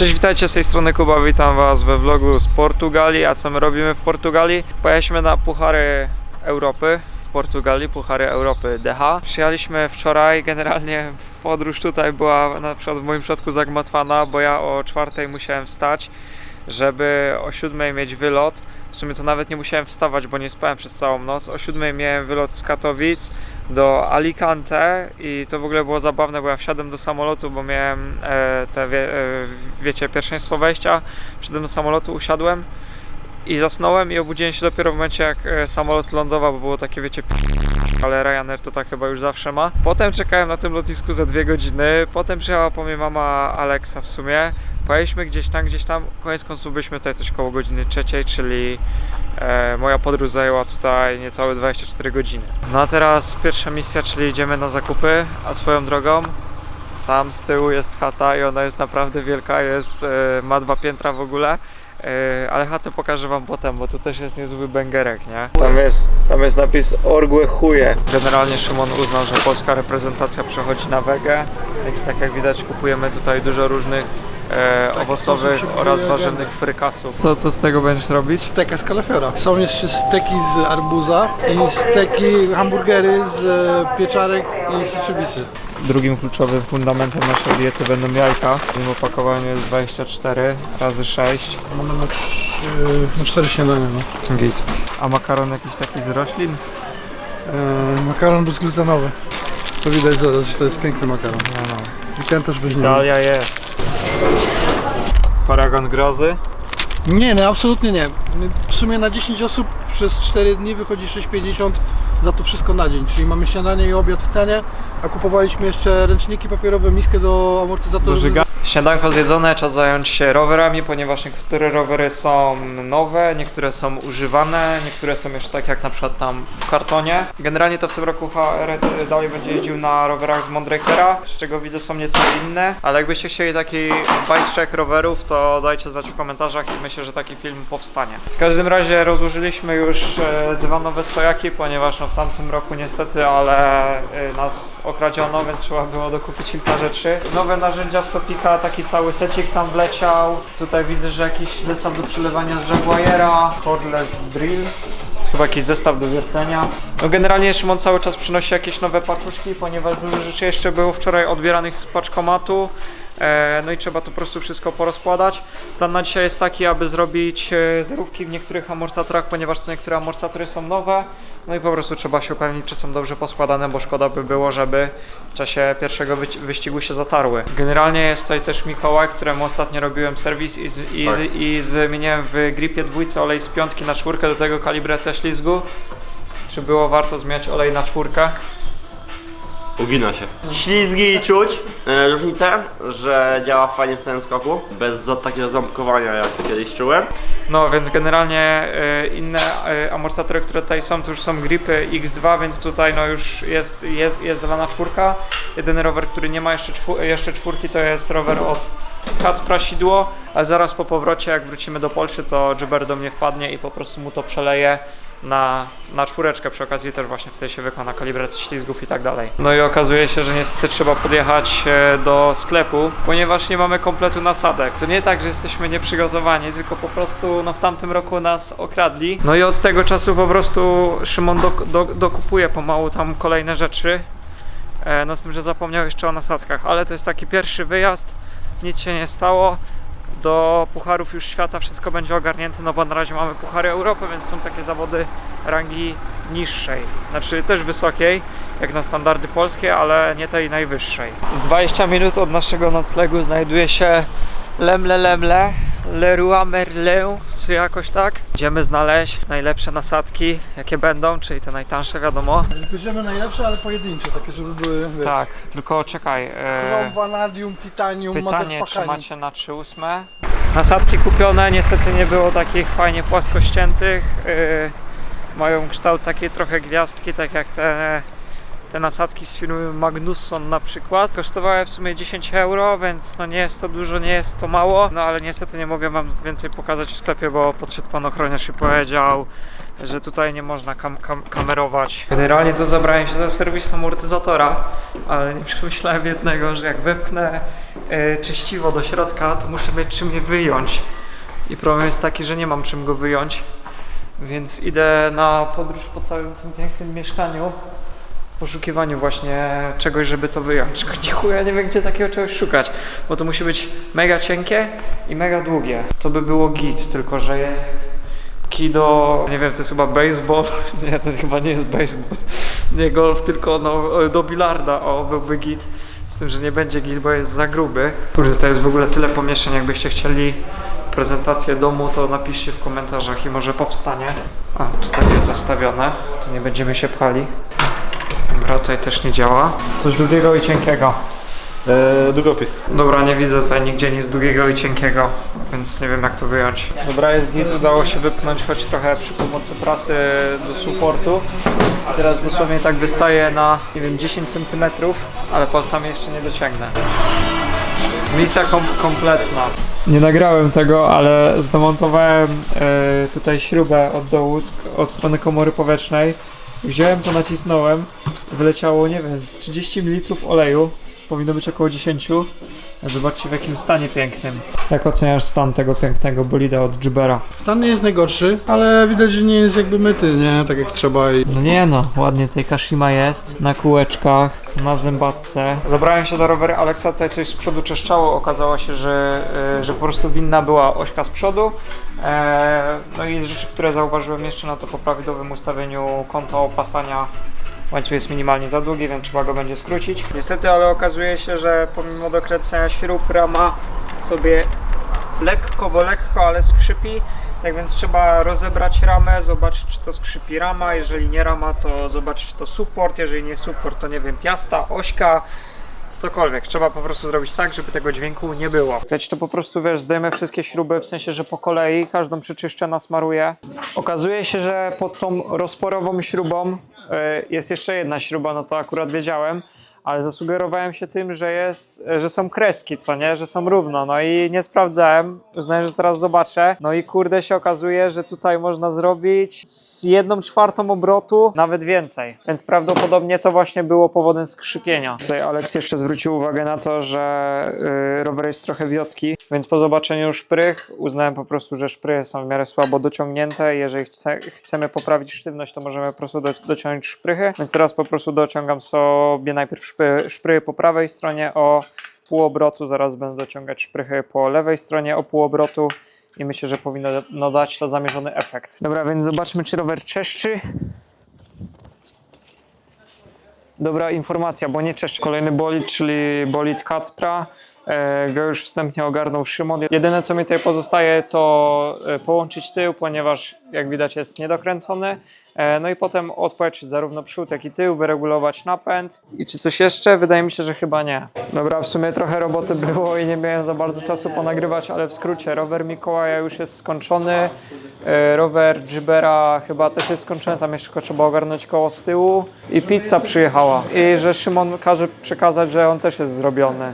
Cześć, witajcie z tej strony Kuba, witam was we vlogu z Portugalii. A co my robimy w Portugalii? Pojechaliśmy na Puchary Europy w Portugalii, Puchary Europy DH. Przyjechaliśmy wczoraj, generalnie podróż tutaj była na przykład w moim przypadku zagmatwana, bo ja o czwartej musiałem wstać, żeby o siódmej mieć wylot. W sumie to nawet nie musiałem wstawać, bo nie spałem przez całą noc. O siódmej miałem wylot z Katowic do Alicante i to w ogóle było zabawne, bo ja wsiadłem do samolotu, bo miałem e, te, wie, e, wiecie, pierwszeństwo wejścia. Wszedłem do samolotu, usiadłem i zasnąłem i obudziłem się dopiero w momencie, jak e, samolot lądował, bo było takie, wiecie, ale Ryanair to tak chyba już zawsze ma. Potem czekałem na tym lotnisku za dwie godziny, potem przyjechała po mnie mama Alexa w sumie. Pojechaliśmy gdzieś tam, gdzieś tam, koniec końców byliśmy tutaj coś koło godziny trzeciej, czyli e, moja podróż zajęła tutaj niecałe 24 godziny. No a teraz pierwsza misja, czyli idziemy na zakupy, a swoją drogą tam z tyłu jest chata i ona jest naprawdę wielka, jest, e, ma dwa piętra w ogóle. E, ale chatę pokażę wam potem, bo tu też jest niezły bęgerek, nie? Tam jest, tam jest napis Orgłe chuje. Generalnie Szymon uznał, że polska reprezentacja przechodzi na wegę, więc tak jak widać kupujemy tutaj dużo różnych e, owocowych sposób się oraz kupuje warzywnych frykasów. Co, co z tego będziesz robić? Steka z kalafiora. Są jeszcze steki z arbuza i steki, hamburgery z e, pieczarek i soczewicy. Drugim kluczowym fundamentem naszej diety będą jajka. W tym opakowaniu jest 24 razy 6 Mamy na, trzy, na cztery śniadania, no. Git. A makaron jakiś taki z roślin? E, makaron bezglutenowy. To widać, że to jest piękny makaron. No, no. I ten też weźmiemy. Italia jest. Paragon grozy. Nie, no absolutnie nie. W sumie na 10 osób przez 4 dni wychodzi 6,50 za to wszystko na dzień. Czyli mamy śniadanie i obiad w cenie, a kupowaliśmy jeszcze ręczniki papierowe, miskę do amortyzatorów. Śniadanko zjedzone, czas zająć się rowerami, ponieważ niektóre rowery są nowe, niektóre są używane, niektóre są jeszcze tak jak na przykład tam w kartonie. Generalnie to w tym roku HR dalej będzie jeździł na rowerach z Mondrakera, z czego widzę są nieco inne, ale jakbyście chcieli taki bike check rowerów, to dajcie znać w komentarzach i myślę, że taki film powstanie. W każdym razie rozłożyliśmy już e, dwa nowe stojaki, ponieważ no, w tamtym roku niestety, ale e, nas okradziono, więc trzeba było dokupić kilka rzeczy. Nowe narzędzia stopika, taki cały secik tam wleciał. Tutaj widzę, że jakiś zestaw do przelewania z Jaguara, cordless drill. Chyba jakiś zestaw do wiercenia. No generalnie Szymon cały czas przynosi jakieś nowe paczuszki, ponieważ dużo rzeczy jeszcze było wczoraj odbieranych z paczkomatu. E, No i trzeba to po prostu wszystko porozkładać. Plan na dzisiaj jest taki, aby zrobić e, zerówki w niektórych amortyzatorach, ponieważ co niektóre amortyzatory są nowe. No i po prostu trzeba się upewnić, czy są dobrze poskładane, bo szkoda by było, żeby w czasie pierwszego wyścigu się zatarły. Generalnie jest tutaj też Mikołaj, któremu ostatnio robiłem serwis i, z, i, z, i zmieniłem w gripie dwójce olej z piątki na czwórkę do tego kalibracja ślizgu. Czy było warto zmieniać olej na czwórkę? Ugina się. Ślizgi czuć e, różnicę, że działa fajnie w samym skoku, bez takiego ząbkowania jak kiedyś czułem. No, więc generalnie e, inne e, amortyzatory, które tutaj są, to już są gripy X2, więc tutaj no już jest, jest, jest zalana czwórka. Jedyny rower, który nie ma jeszcze, czwór, jeszcze czwórki, to jest rower od Kacpra Sidło, ale zaraz po powrocie, jak wrócimy do Polszy, to Jibber do mnie wpadnie i po prostu mu to przeleje na, na czwóreczkę. Przy okazji też właśnie wtedy się wykona kalibrację ślizgów i tak dalej. No i okazuje się, że niestety trzeba podjechać e, do sklepu, ponieważ nie mamy kompletu nasadek. To nie tak, że jesteśmy nieprzygotowani, tylko po prostu no, w tamtym roku nas okradli. No i od tego czasu po prostu Szymon dok, dok, dokupuje pomału tam kolejne rzeczy. E, No z tym, że zapomniał jeszcze o nasadkach, ale to jest taki pierwszy wyjazd, nic się nie stało. Do Pucharów już świata wszystko będzie ogarnięte, no bo na razie mamy Puchary Europy, więc są takie zawody rangi niższej, znaczy też wysokiej, jak na standardy polskie, ale nie tej najwyższej. Z 20 minut od naszego noclegu znajduje się Lemle Lemle, Leroy Merlin, czy jakoś tak. Idziemy znaleźć najlepsze nasadki, jakie będą, czyli te najtańsze wiadomo. Bierzemy najlepsze, ale pojedyncze, takie żeby były, wiesz, Tak, tylko czekaj. e, vanadium, titanium, Pytanie, czy macie na 3.8? Nasadki kupione, niestety nie było takich fajnie płaskościętych. Yy, mają kształt takiej trochę gwiazdki, tak jak te te nasadki z firmy Magnusson na przykład kosztowały w sumie 10 euro, więc no nie jest to dużo, nie jest to mało, no ale niestety nie mogę wam więcej pokazać w sklepie, bo podszedł pan ochroniarz i powiedział, że tutaj nie można kam kam kamerować. Generalnie to zabrałem się za serwis amortyzatora, ale nie przemyślałem jednego, że jak wepchnę e, czyściwo do środka, to muszę mieć czym je wyjąć. I problem jest taki, że nie mam czym go wyjąć, więc idę na podróż po całym tym pięknym mieszkaniu poszukiwaniu właśnie czegoś, żeby to wyjąć. Tylko chuja nie wiem, gdzie takiego czegoś szukać, bo to musi być mega cienkie i mega długie. To by było git, tylko że jest kido, nie wiem, to jest chyba baseball, nie, to chyba nie jest baseball, nie golf, tylko no, do bilarda, o, byłby git. Z tym, że nie będzie git, bo jest za gruby. Kurde, to jest w ogóle tyle pomieszczeń, jakbyście chcieli prezentację domu, to napiszcie w komentarzach i może powstanie. A, tutaj jest zastawione, to nie będziemy się pchali. Dobra, tutaj też nie działa. Coś długiego i cienkiego. Eee, długopis. Dobra, nie widzę tutaj nigdzie nic długiego i cienkiego, więc nie wiem jak to wyjąć. Dobra, jest git, udało się wypchnąć choć trochę przy pomocy prasy do supportu. Teraz dosłownie tak wystaje na, nie wiem, 10 cm, ale palcami jeszcze nie dociągnę. Misja kom kompletna. Nie nagrałem tego, ale zdemontowałem e, tutaj śrubę od dołu, od strony komory powietrznej. Wziąłem to, nacisnąłem, wyleciało, nie wiem, z 30 ml oleju. Powinno być około 10. Zobaczcie w jakim stanie pięknym. Jak oceniasz stan tego pięknego bolida od Jibera? Stan nie jest najgorszy, ale widać, że nie jest jakby myty, nie? Tak jak trzeba i No nie no, ładnie tutaj Kashima jest, na kółeczkach, na zębatce. Zabrałem się za rowery Alexa, tutaj coś z przodu czeszczało, okazało się, że, y, że po prostu winna była ośka z przodu. E, no i z rzeczy, które zauważyłem jeszcze, no to po prawidłowym ustawieniu kąta opasania łańcuch jest minimalnie za długi, więc trzeba go będzie skrócić. Niestety, ale okazuje się, że pomimo dokręcania śrub rama sobie lekko, bo lekko, ale skrzypi. Tak więc trzeba rozebrać ramę, zobaczyć czy to skrzypi rama, jeżeli nie rama to zobaczyć czy to support, jeżeli nie support to nie wiem, piasta, ośka, cokolwiek. Trzeba po prostu zrobić tak, żeby tego dźwięku nie było. Teď to po prostu wiesz, zdejmę wszystkie śruby, w sensie, że po kolei każdą przyczyszczę, nasmaruję. Okazuje się, że pod tą rozporową śrubą y, jest jeszcze jedna śruba, no to akurat wiedziałem. Ale zasugerowałem się tym, że jest, że są kreski, co nie, że są równo. No i nie sprawdzałem. Uznałem, że teraz zobaczę. No i kurde się okazuje, że tutaj można zrobić z jedną czwartą obrotu, nawet więcej. Więc prawdopodobnie to właśnie było powodem skrzypienia. Tutaj Alex jeszcze zwrócił uwagę na to, że yy, rower jest trochę wiotki, więc po zobaczeniu szprych uznałem po prostu, że szprychy są w miarę słabo dociągnięte. Jeżeli chce, chcemy poprawić sztywność, to możemy po prostu do, dociągnąć szprychy. Więc teraz po prostu dociągam sobie najpierw szpy, szprychy po prawej stronie o pół obrotu, zaraz będę dociągać szprychy po lewej stronie o pół obrotu i myślę, że powinno no, dać to zamierzony efekt. Dobra, więc zobaczmy, czy rower czeszczy. Dobra informacja, bo nie czeszczy. Kolejny bolid, czyli bolid Kacpra. E, go już wstępnie ogarnął Szymon. Jedyne co mi tutaj pozostaje to e, połączyć tył, ponieważ jak widać jest niedokręcony. E, no i potem odpoleczyć zarówno przód, jak i tył, wyregulować napęd. I czy coś jeszcze? Wydaje mi się, że chyba nie. Dobra, w sumie trochę roboty było i nie miałem za bardzo czasu ponagrywać, ale w skrócie rower Mikołaja już jest skończony. Rower Jibera chyba też jest skończony, tam jeszcze trzeba ogarnąć koło z tyłu. I pizza przyjechała. I że Szymon każe przekazać, że on też jest zrobiony.